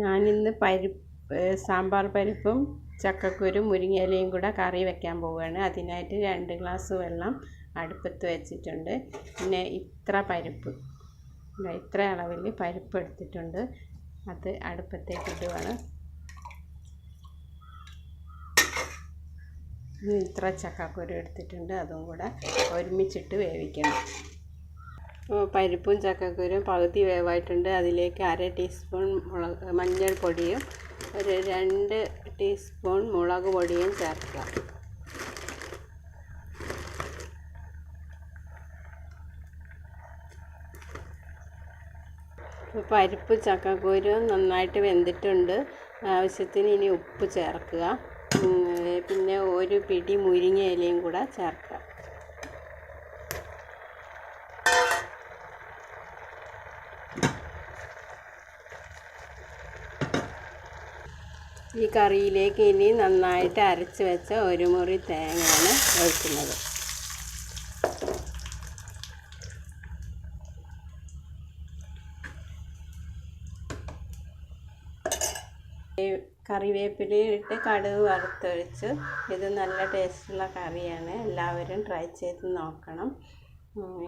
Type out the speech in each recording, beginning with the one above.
ഞാനിന്ന് പരിപ്പ് സാമ്പാർ പരിപ്പും ചക്കക്കുരും മുരിങ്ങയിലയും കൂടെ കറി വെക്കാൻ പോവുകയാണ്. അതിനായിട്ട് രണ്ട് ഗ്ലാസ് വെള്ളം അടുപ്പത്ത് വെച്ചിട്ടുണ്ട്. പിന്നെ ഇത്ര പരിപ്പ് ഇത്ര അളവിൽ പരിപ്പ് എടുത്തിട്ടുണ്ട്. അത് അടുപ്പത്തേക്ക് ഇടുവാണ്. ഇത്ര ചക്കക്കുരു എടുത്തിട്ടുണ്ട്. അതും കൂടെ ഒരുമിച്ചിട്ട് വേവിക്കണം. പരിപ്പും ചക്കക്കുരും പകുതി വേവായിട്ടുണ്ട്. അതിലേക്ക് അര ടീസ്പൂൺ മുളക് മഞ്ഞൾപ്പൊടിയും ഒരു രണ്ട് ടീസ്പൂൺ മുളക് പൊടിയും ചേർക്കുക. പരിപ്പ് ചക്കക്കുരും നന്നായിട്ട് വെന്തിട്ടുണ്ട്. ആവശ്യത്തിന് ഇനി ഉപ്പ് ചേർക്കുക. പിന്നെ ഒരു പിടി മുരിങ്ങയിലയും കൂടെ ചേർക്കുക. ഈ കറിയിലേക്ക് ഇനി നന്നായിട്ട് അരച്ച് വെച്ച ഒരു മുറി തേങ്ങയാണ് ഒഴിക്കുന്നത്. ഈ കറിവേപ്പിലയിട്ട് കടുക് വറുത്തൊഴിച്ച് ഇത് നല്ല ടേസ്റ്റുള്ള കറിയാണ്. എല്ലാവരും ട്രൈ ചെയ്ത് നോക്കണം.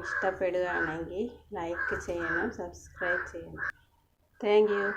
ഇഷ്ടപ്പെടുകയാണെങ്കിൽ ലൈക്ക് ചെയ്യണം സബ്സ്ക്രൈബ് ചെയ്യണം. Thank you